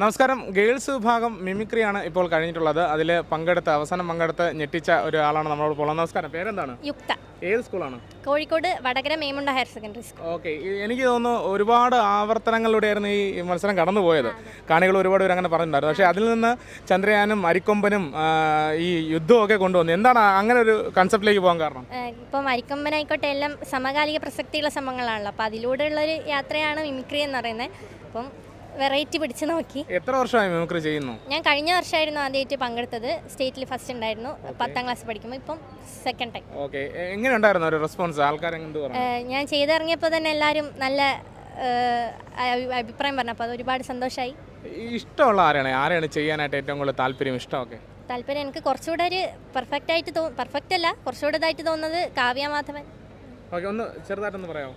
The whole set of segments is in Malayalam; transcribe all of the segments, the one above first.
നമസ്കാരം. ഗേൾസ് വിഭാഗം മിമിക്രിയാണ് ഇപ്പോൾ കഴിഞ്ഞിട്ടുള്ളത്. അതിൽ പങ്കെടുത്ത് അവസാനം പങ്കെടുത്ത് ഞെട്ടിച്ച ഒരാളാണ് നമ്മളോട് പോകുന്നത് നമസ്കാരം. പേരെന്താണ്? യുക്ത. ഏത് സ്കൂളാണ്? Kozhikode Vadakara Memunda higher secondary school. Okay. എനിക്ക് തോന്നുന്നു ഒരുപാട് ആവർത്തനങ്ങളിലൂടെയായിരുന്നു ഈ മത്സരം കടന്നുപോയത്. കാണികൾ ഒരുപാട് പേര് അങ്ങനെ പറഞ്ഞിട്ടുണ്ടായിരുന്നു. പക്ഷേ അതിൽ നിന്ന് ചന്ദ്രയാനും അരിക്കൊമ്പനും ഈ യുദ്ധമൊക്കെ കൊണ്ടുവന്നു. എന്താണ് അങ്ങനെ ഒരു കൺസെപ്റ്റിലേക്ക് പോകാൻ കാരണം? ഇപ്പം അരിക്കൊമ്പനായിക്കോട്ടെ എല്ലാം സമകാലിക പ്രസക്തിയുള്ള സംഭവങ്ങളാണല്ലോ. അപ്പോൾ അതിലൂടെയുള്ളൊരു യാത്രയാണ് മിമിക്രി എന്ന് പറയുന്നത്. അപ്പം വെറൈറ്റി പിടിച്ച് നോക്കി. എത്ര വർഷമായി മിമിക്രി ചെയ്യുന്നു? ഞാൻ കഴിഞ്ഞ വർഷമായിരുന്നു ആദ്യമായിട്ട് പങ്കെടുത്തത്. സ്റ്റേറ്റിൽ ഫസ്റ്റ് ഉണ്ടായിരുന്നു. പത്താം ക്ലാസ് പഠിക്കുമ്പോൾ ഇപ്പം സെക്കൻഡ് ടൈം ഓക്കെ എങ്ങനെ ഉണ്ടായിരുന്നു ഒരു റെസ്പോൺസ് ആൾക്കാർ ഞാൻ ചെയ്തിറങ്ങിയപ്പോൾ തന്നെ എല്ലാവരും നല്ല അഭിപ്രായം പറഞ്ഞു. അപ്പോൾ അത് ഒരുപാട് സന്തോഷമായി ഇഷ്ടമുള്ള ആരാണ്? ആരാണ് ചെയ്യാനായിട്ട് ഏറ്റവും കൂടുതൽ താല്പര്യം ഇഷ്ടമൊക്കെ? താല്പര്യം എനിക്ക് കുറച്ചുകൂടെ ഒരു പെർഫെക്റ്റ് ആയിട്ട് തോ പെർഫെക്റ്റ് അല്ല. കുറച്ചുകൂടെ ഇതായിട്ട് തോന്നുന്നത് കാവ്യ മാധവൻ. ഓക്കെ ഒന്ന് ചെറുതായിട്ടൊന്ന് പറയാമോ?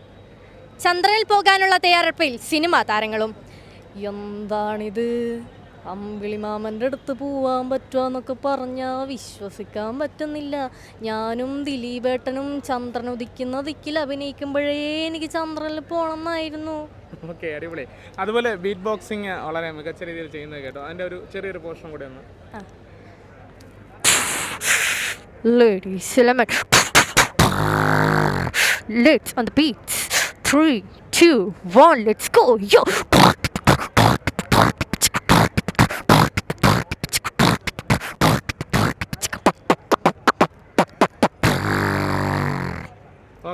ചന്ദ്രനിൽ പോകാനുള്ള തയ്യാറെടുപ്പിൽ സിനിമാ താരങ്ങളും എന്താണിത് അമ്പിളി മാമന്റെ അടുത്ത് പോവാൻ പറ്റുമെന്നൊക്കെ പറഞ്ഞാൽ വിശ്വസിക്കാൻ പറ്റുന്നില്ല ഞാനും ദിലീപേട്ടനും ചന്ദ്രൻ ഉദിക്കുന്ന ദിക്കിൽ അഭിനയിക്കുമ്പോഴേ എനിക്ക് ചന്ദ്രനിൽ പോകണം എന്നായിരുന്നു ഓക്കെ അടിപൊളി അതുപോലെ ബീറ്റ് ബോക്സിങ് വളരെ മികച്ച രീതിയിൽ ചെയ്യുന്നത് കേട്ടോ അതിന്റെ ഒരു ചെറിയൊരു പോർഷൻ കൂടി ഒന്ന് Ladies, element. Let's on the beats. Three, two, one, let's go. Yo.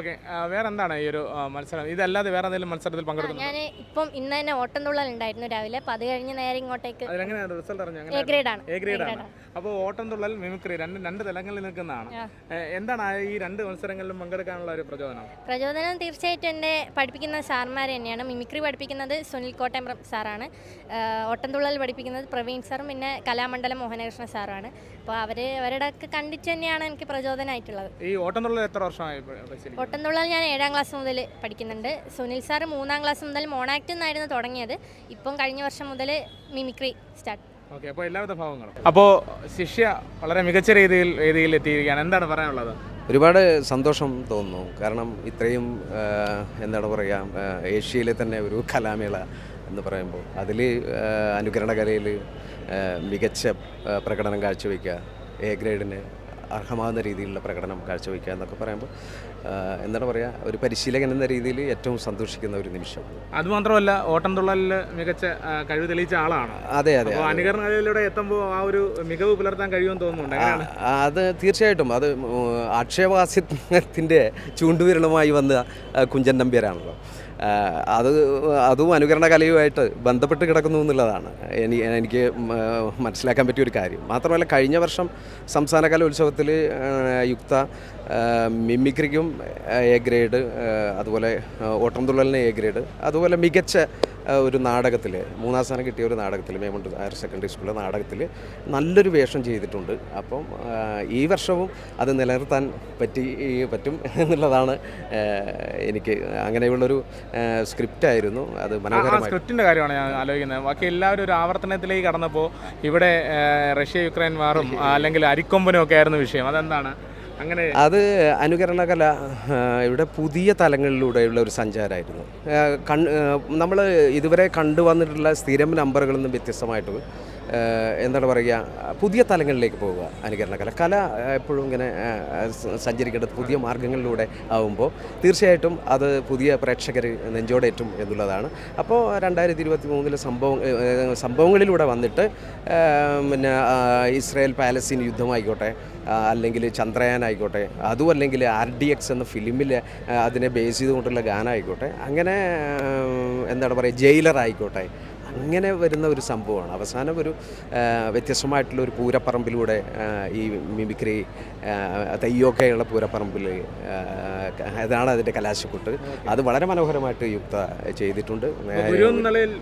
Okay. വേറെ എന്താണ് ഈ ഒരു മത്സരം? ഇതല്ലാതെ വേറെ എന്തെങ്കിലും മത്സരത്തിൽ പങ്കെടുക്കും ഞാൻ ഇപ്പം ഇന്ന് തന്നെ ഓട്ടം തുള്ളൽ ഉണ്ടായിരുന്നു രാവിലെ. അപ്പം അത് കഴിഞ്ഞ് നേരെ ഇങ്ങോട്ടേക്ക് അതിലെങ്ങനെയാണ് റിസൾട്ട് അറിഞ്ഞു? എ ഗ്രേഡ് ആണ്. എ ഗ്രേഡ് ആണ്. അപ്പോൾ ഓട്ടം തുള്ളൽ മിമിക്രി രണ്ട് രണ്ട് തലങ്ങളിൽ നിൽക്കുന്നതാണ്. എന്താണ് ഈ രണ്ട് മത്സരങ്ങളിലും പങ്കെടുക്കാനുള്ള ഒരു പ്രചോദനം? പ്രചോദനം തീർച്ചയായിട്ടും എന്റെ പഠിപ്പിക്കുന്ന സാർമാർ തന്നെയാണ്. മിമിക്രി പഠിപ്പിക്കുന്നത് സുനിൽ കോട്ടയം സാറാണ്. ഓട്ടം ഓട്ടംതുള്ളൽ പഠിപ്പിക്കുന്നത് പ്രവീൺ സാറും പിന്നെ കലാമണ്ഡലം മോഹനകൃഷ്ണ സാറാണ് അപ്പോൾ അവർ അവരുടെ ഒക്കെ കണ്ടിട്ട് തന്നെയാണ് എനിക്ക് പ്രചോദനമായിട്ടുള്ളത് ഈ ഓട്ടം തുള്ളൽ എത്ര വർഷമായി? ഓട്ടംതുള്ളൽ ഞാൻ ഏഴാം ക്ലാസ് മുതൽ പഠിക്കുന്നുണ്ട്. സുനിൽ സാറ് മൂന്നാം ക്ലാസ് മുതൽ മോണാക്ട് എന്നായിരുന്നു തുടങ്ങിയത്. ഇപ്പം കഴിഞ്ഞ വർഷം മുതൽ മിമിക്രി സ്റ്റാർട്ട് ഓക്കെ അപ്പോൾ എല്ലാവിധ ഭാവങ്ങളും. അപ്പോൾ ശിഷ്യ വളരെ മികച്ച രീതിയിൽ രീതിയിൽ എത്തിയിരിക്കുകയാണ്. എന്താണ് പറയാനുള്ളത്? ഒരുപാട് സന്തോഷം തോന്നുന്നു. കാരണം ഇത്രയും എന്താണ് പറയുക ഏഷ്യയിലെ തന്നെ ഒരു കലാമേള എന്ന് പറയുമ്പോൾ അതിൽ അനുകരണ കലയിൽ മികച്ച പ്രകടനം കാഴ്ചവെക്കുക എ ഗ്രേഡിന് അർഹമാകുന്ന രീതിയിലുള്ള പ്രകടനം കാഴ്ചവെക്കുക എന്നൊക്കെ പറയുമ്പോൾ എന്താണ് പറയുക ഒരു പരിശീലകൻ എന്ന രീതിയിൽ ഏറ്റവും സന്തോഷിക്കുന്ന ഒരു നിമിഷം. അതുമാത്രമല്ല ഓട്ടം തുള്ളലിൽ മികച്ച കഴിവ് തെളിയിച്ച ആളാണ്. അതെ അതെ അപ്പോൾ അനുകരണ കലയിലൂടെ എത്തുമ്പോൾ ആ ഒരു മികവ് പുലർത്താൻ കഴിയുമെന്ന് തോന്നുന്നുണ്ട്. അത് തീർച്ചയായിട്ടും. അത് ആക്ഷേപഹാസ്യത്തിന്റെ ചൂണ്ടുവിരലുമായി വന്ന കുഞ്ചൻ നമ്പ്യാരാണല്ലോ. അത് അതും അനുകരണ കലയുമായിട്ട് ബന്ധപ്പെട്ട് കിടക്കുന്നു എന്നുള്ളതാണ്. എനി എനിക്ക് മനസ്സിലാക്കാൻ പറ്റിയ ഒരു കാര്യം. മാത്രമല്ല കഴിഞ്ഞ വർഷം സംസ്ഥാന കലോത്സവത്തിൽ യുക്ത മിമിക്രിക്കും എ ഗ്രേഡ് അതുപോലെ ഓട്ടംതുള്ളലിന് എ ഗ്രേഡ് അതുപോലെ മികച്ച ഒരു നാടകത്തിൽ മൂന്നാം സ്ഥാനം കിട്ടിയ ഒരു നാടകത്തിൽ മേമുണ്ട് ഹയർ സെക്കൻഡറി സ്കൂളിലെ നാടകത്തിൽ നല്ലൊരു വേഷം ചെയ്തിട്ടുണ്ട്. അപ്പം ഈ വർഷവും അത് നിലനിർത്താൻ പറ്റി പറ്റും എന്നുള്ളതാണ് എനിക്ക് അങ്ങനെയുള്ളൊരു സ്ക്രിപ്റ്റ് ആയിരുന്നു അത് മനോഹരമായ സ്ക്രിപ്റ്റിന്റെ കാര്യമാണ് ഞാൻ ആലോചിക്കുന്നത്. ബാക്കി എല്ലാവരും ഒരു ആവർത്തനത്തിലേക്ക് കടന്നപ്പോൾ ഇവിടെ റഷ്യ യുക്രൈൻ വാറും അല്ലെങ്കിൽ അരിക്കൊമ്പനും ഒക്കെ ആയിരുന്നു വിഷയം. അതെന്താണ്? അങ്ങനെ അത് അനുകരണ കല ഇവിടെ പുതിയ തലങ്ങളിലൂടെയുള്ള ഒരു സഞ്ചാരമായിരുന്നു കൺ നമ്മൾ ഇതുവരെ കണ്ടുവന്നിട്ടുള്ള സ്ഥിരം നമ്പറുകളിൽ നിന്നും വ്യത്യസ്തമായിട്ട് എന്താണ് പറയുക പുതിയ തലങ്ങളിലേക്ക് പോവുക അനുകരണ കല. കല എപ്പോഴും ഇങ്ങനെ സഞ്ചരിക്കേണ്ടത് പുതിയ മാർഗങ്ങളിലൂടെ ആവുമ്പോൾ തീർച്ചയായിട്ടും അത് പുതിയ പ്രേക്ഷകർ നെഞ്ചോടേറ്റും എന്നുള്ളതാണ്. അപ്പോൾ രണ്ടായിരത്തി ഇരുപത്തി മൂന്നിലെ സംഭവം സംഭവങ്ങളിലൂടെ വന്നിട്ട് പിന്നെ ഇസ്രായേൽ പാലസ്തീൻ യുദ്ധമായിക്കോട്ടെ അല്ലെങ്കിൽ ചന്ദ്രയാൻ ആയിക്കോട്ടെ അതും അല്ലെങ്കിൽ ആർ ഡി എക്സ് എന്ന ഫിലിമിൽ അതിനെ ബേസ് ചെയ്തുകൊണ്ടുള്ള ഗാനമായിക്കോട്ടെ അങ്ങനെ എന്താണ് പറയുക ജയിലർ ആയിക്കോട്ടെ അങ്ങനെ വരുന്ന ഒരു സംഭവമാണ്. അവസാനം ഒരു വ്യത്യസ്തമായിട്ടുള്ള ഒരു പൂരപ്പറമ്പിലൂടെ ഈ മിമിക്രി തെയ്യൊക്കെയുള്ള പൂരപ്പറമ്പിൽ അതാണ് അതിന്റെ കലാശക്കുട്ട്. അത് വളരെ മനോഹരമായിട്ട് യുക്ത ചെയ്തിട്ടുണ്ട്.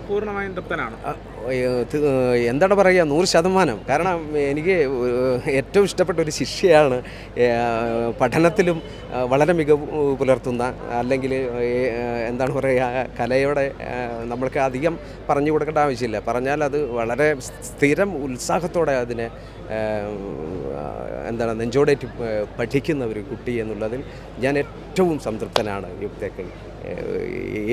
പൂർണമായും തൃപ്തനാണ്? എന്താണ് പറയുക നൂറ് ശതമാനം. കാരണം എനിക്ക് ഏറ്റവും ഇഷ്ടപ്പെട്ട ഒരു ശിഷ്യയാണ് പഠനത്തിലും വളരെ മികവ് പുലർത്തുന്ന അല്ലെങ്കിൽ എന്താണ് പറയുക കലയോടെ നമ്മൾക്ക് അധികം പറഞ്ഞു കൊടുക്കേണ്ട ആവശ്യമില്ല. പറഞ്ഞാൽ അത് വളരെ സ്ഥിരം ഉത്സാഹത്തോടെ അതിനെ എന്താണ് നെഞ്ചോടേറ്റ് പഠിക്കുന്ന ഒരു കുട്ടി എന്നുള്ളതിൽ ഞാൻ ഏറ്റവും സംതൃപ്തനാണ് യുക്തയ്ക്ക്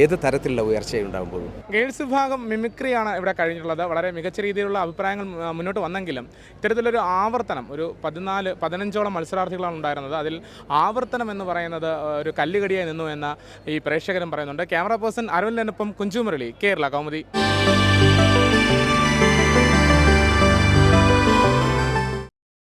ഏത് തരത്തിലുള്ള ഉയർച്ചയുണ്ടാകുമ്പോഴും ഗേൾസ് വിഭാഗം മിമിക്രിയാണ് ഇവിടെ കഴിഞ്ഞിട്ടുള്ളത്. വളരെ മികച്ച രീതിയിലുള്ള അഭിപ്രായങ്ങൾ മുന്നോട്ട് വന്നെങ്കിലും ഇത്തരത്തിലൊരു ആവർത്തനം ഒരു പതിനാല് പതിനഞ്ചോളം മത്സരാർത്ഥികളാണ് ഉണ്ടായിരുന്നത്. അതിൽ ആവർത്തനം എന്ന് പറയുന്നത് ഒരു കല്ലുകടിയായി നിന്നു എന്ന ഈ പ്രേക്ഷകരും പറയുന്നുണ്ട്. ക്യാമറ പേഴ്സൺ അരവിന്ദനൊപ്പം കുഞ്ചുമുരളി കേരള കൗമുദി.